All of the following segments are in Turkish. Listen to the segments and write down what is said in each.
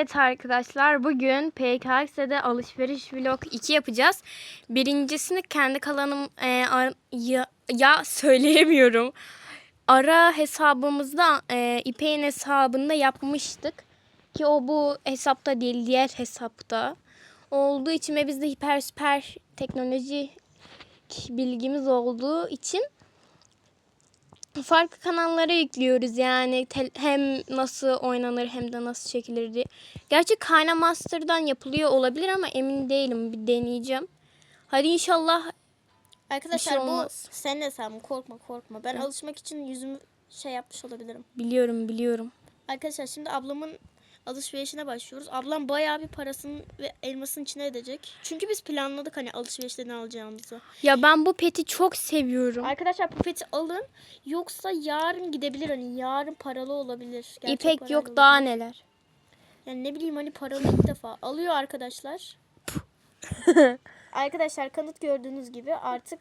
Evet arkadaşlar bugün PKX'de alışveriş vlog 2 yapacağız. Birincisini kendi kalanım e, ar- ya, ya söyleyemiyorum. Ara hesabımızda e, İpek'in hesabında yapmıştık. Ki o bu hesapta değil diğer hesapta. Olduğu için ve bizde hiper süper teknoloji bilgimiz olduğu için farklı kanallara yüklüyoruz yani hem nasıl oynanır hem de nasıl çekilir diye. Gerçi Kayna Master'dan yapılıyor olabilir ama emin değilim. Bir deneyeceğim. Hadi inşallah Arkadaşlar Bir şey bu senin hesabın korkma korkma. Ben alışmak için yüzümü şey yapmış olabilirim. biliyorum biliyorum. Arkadaşlar şimdi ablamın alışverişine başlıyoruz. Ablam bayağı bir parasını ve elmasını içine edecek. Çünkü biz planladık hani alışverişte ne alacağımızı. Ya ben bu peti çok seviyorum. Arkadaşlar pupeti alın. Yoksa yarın gidebilir hani yarın paralı olabilir. Gerçek İpek parayla yok olabilir. daha neler. Yani ne bileyim hani paralı ilk defa. Alıyor arkadaşlar. arkadaşlar kanıt gördüğünüz gibi artık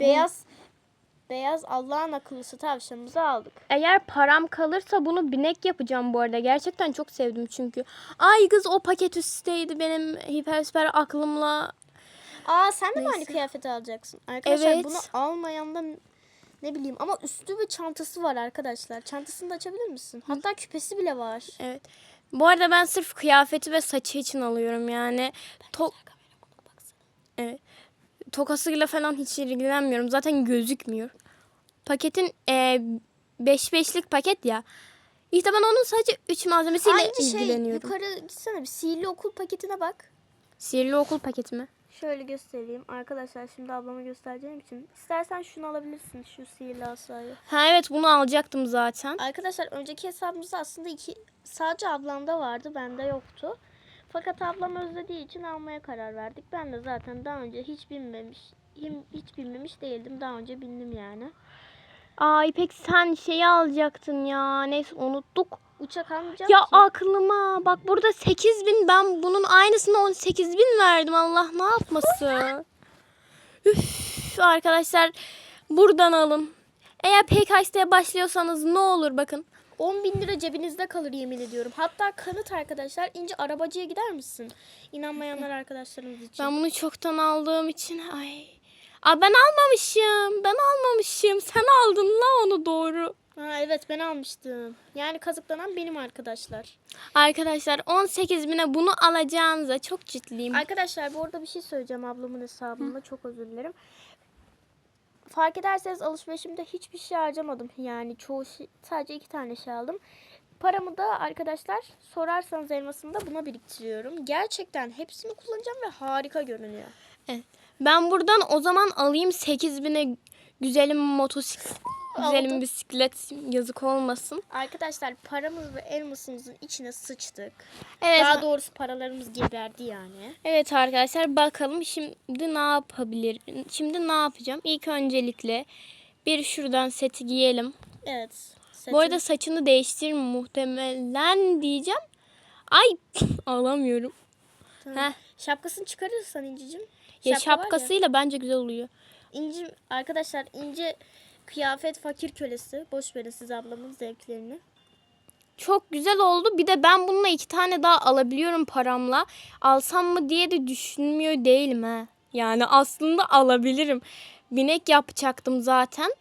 beyaz beyaz Allah'ın akıllısı tavşanımızı aldık. Eğer param kalırsa bunu binek yapacağım bu arada. Gerçekten çok sevdim çünkü. Ay kız o paket üstteydi benim hiper süper aklımla. Aa sen de mi aynı Neyse. kıyafeti alacaksın? Arkadaşlar Evet. bunu almayan da ne bileyim ama üstü ve çantası var arkadaşlar. Çantasını da açabilir misin? Hatta küpesi bile var. Evet. Bu arada ben sırf kıyafeti ve saçı için alıyorum yani. To- Evet. Tokasıyla falan hiç ilgilenmiyorum. Zaten gözükmüyor. Paketin 5 beşlik paket ya. İşte ben onun sadece 3 malzemesiyle Aynı şey ilgileniyorum. yukarı gitsene bir sihirli okul paketine bak. Sihirli okul paketi mi? Şöyle göstereyim. Arkadaşlar şimdi ablama göstereceğim için. İstersen şunu alabilirsin şu sihirli asayı. Ha evet bunu alacaktım zaten. Arkadaşlar önceki hesabımızda aslında iki sadece ablamda vardı bende yoktu. Fakat ablam özlediği için almaya karar verdik. Ben de zaten daha önce hiç binmemiş hiç binmemiş değildim. Daha önce bindim yani. Aa İpek sen şeyi alacaktın ya. Neyse unuttuk. Uçak almayacağım Ya ki. aklıma bak burada 8000 ben bunun aynısını 18000 verdim. Allah ne yapması. Üf arkadaşlar buradan alın. Eğer PKX'de başlıyorsanız ne olur bakın. 10 bin lira cebinizde kalır yemin ediyorum. Hatta kanıt arkadaşlar ince arabacıya gider misin? İnanmayanlar arkadaşlarımız için. Ben bunu çoktan aldığım için ay. Aa ben almamışım. Ben almamışım. Sen aldın la onu doğru. Ha, evet ben almıştım. Yani kazıklanan benim arkadaşlar. Arkadaşlar 18 bine bunu alacağınıza çok ciddiyim. Arkadaşlar bu arada bir şey söyleyeceğim ablamın hesabında. Çok özür dilerim. Fark ederseniz alışverişimde hiçbir şey harcamadım. Yani çoğu şey, sadece iki tane şey aldım. Paramı da arkadaşlar sorarsanız elmasını da buna biriktiriyorum. Gerçekten hepsini kullanacağım ve harika görünüyor. Ben buradan o zaman alayım 8 bine güzelim motosiklet. Güzelim bisiklet yazık olmasın. Arkadaşlar paramız ve elmasımızın içine sıçtık. Evet. Daha doğrusu paralarımız geberdi yani. Evet arkadaşlar bakalım şimdi ne yapabilir? Şimdi ne yapacağım? İlk öncelikle bir şuradan seti giyelim. Evet. Bu arada saçını değiştirir muhtemelen diyeceğim. Ay alamıyorum. Tamam. Heh. Şapkasını çıkarırsan İncicim. Ya Şapka var ya. şapkasıyla bence güzel oluyor. İnci arkadaşlar ince kıyafet fakir kölesi. Boş verin siz ablamın zevklerini. Çok güzel oldu. Bir de ben bununla iki tane daha alabiliyorum paramla. Alsam mı diye de düşünmüyor değilim ha. Yani aslında alabilirim. Binek yapacaktım zaten.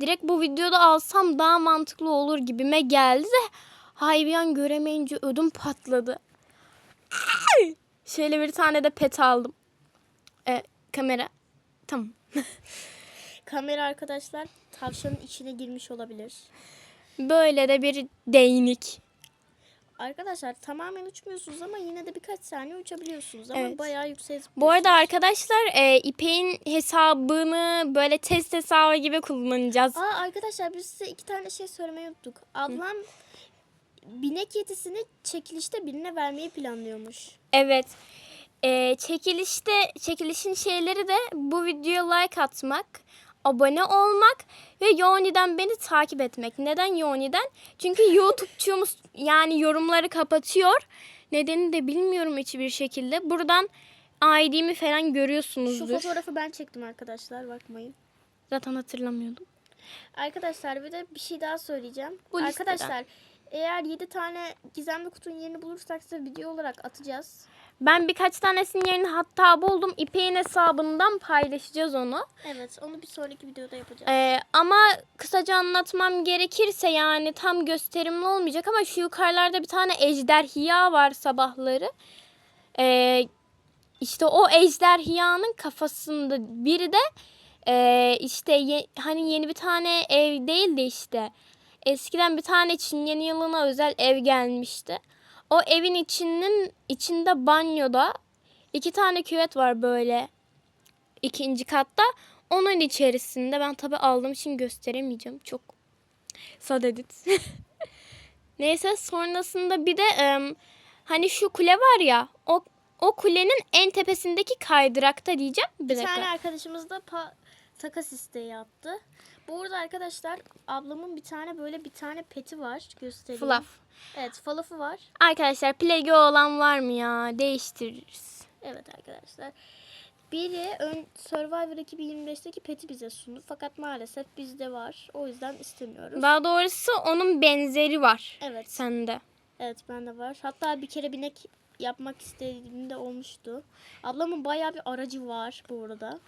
Direkt bu videoda alsam daha mantıklı olur gibime geldi de hay bir an göremeyince ödüm patladı. Şöyle bir tane de pet aldım. E, kamera. Tamam. Kamera arkadaşlar tavşanın içine girmiş olabilir. Böyle de bir değnik. Arkadaşlar tamamen uçmuyorsunuz ama yine de birkaç saniye uçabiliyorsunuz ama Evet. bayağı yüksek. Bu arada arkadaşlar e, İpek'in hesabını böyle test hesabı gibi kullanacağız. Aa arkadaşlar biz size iki tane şey söylemeyi unuttuk. Ablam binek yetisini çekilişte birine vermeyi planlıyormuş. Evet. E, çekilişte çekilişin şeyleri de bu videoya like atmak, abone olmak ve Yoni'den beni takip etmek. Neden Yoni'den? Çünkü YouTube'çumuz yani yorumları kapatıyor. Nedenini de bilmiyorum hiçbir şekilde. Buradan ID'mi falan Şu görüyorsunuzdur. fotoğrafı ben çektim arkadaşlar bakmayın. Zaten hatırlamıyordum. Arkadaşlar bir de bir şey daha söyleyeceğim. Bu listeden. Arkadaşlar Eğer 7 tane gizemli kutunun yerini bulursak size video olarak atacağız. Ben birkaç tanesinin yerini hatta buldum. İpek'in hesabından paylaşacağız onu. Evet onu bir sonraki videoda yapacağız. Ee, ama kısaca anlatmam gerekirse yani tam gösterimli olmayacak ama şu yukarılarda bir tane ejderhiya var sabahları. Ee, işte o ejderhiyanın kafasında biri de ee, işte ye- hani yeni bir tane ev değil de işte eskiden bir tane Çin yeni yılına özel ev gelmişti. O evin içinin içinde banyoda iki tane küvet var böyle ikinci katta. Onun içerisinde ben tabi aldığım için gösteremeyeceğim. Çok sad edit. Neyse sonrasında bir de em, hani şu kule var ya o o kulenin en tepesindeki kaydırakta diyeceğim. Bir bir tane arkadaşımız da takas isteği attı. Bu arada arkadaşlar ablamın bir tane böyle bir tane peti var. Göstereyim. Fluff. Evet fluff'ı var. Arkadaşlar Plego olan var mı ya? Değiştiririz. Evet arkadaşlar. Biri ön Survivor 2025'teki peti bize sundu. Fakat maalesef bizde var. O yüzden istemiyoruz. Daha doğrusu onun benzeri var. Evet. Sende. Evet bende var. Hatta bir kere binek yapmak istediğimde olmuştu. Ablamın bayağı bir aracı var bu arada.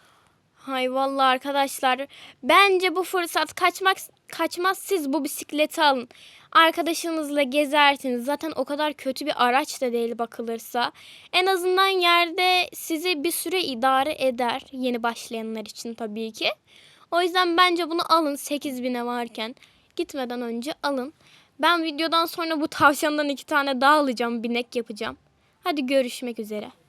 Hay vallahi arkadaşlar bence bu fırsat kaçmak kaçmaz siz bu bisikleti alın. Arkadaşınızla gezersiniz. Zaten o kadar kötü bir araç da değil bakılırsa. En azından yerde sizi bir süre idare eder. Yeni başlayanlar için tabii ki. O yüzden bence bunu alın 8000'e varken. Gitmeden önce alın. Ben videodan sonra bu tavşandan iki tane daha alacağım. Binek yapacağım. Hadi görüşmek üzere.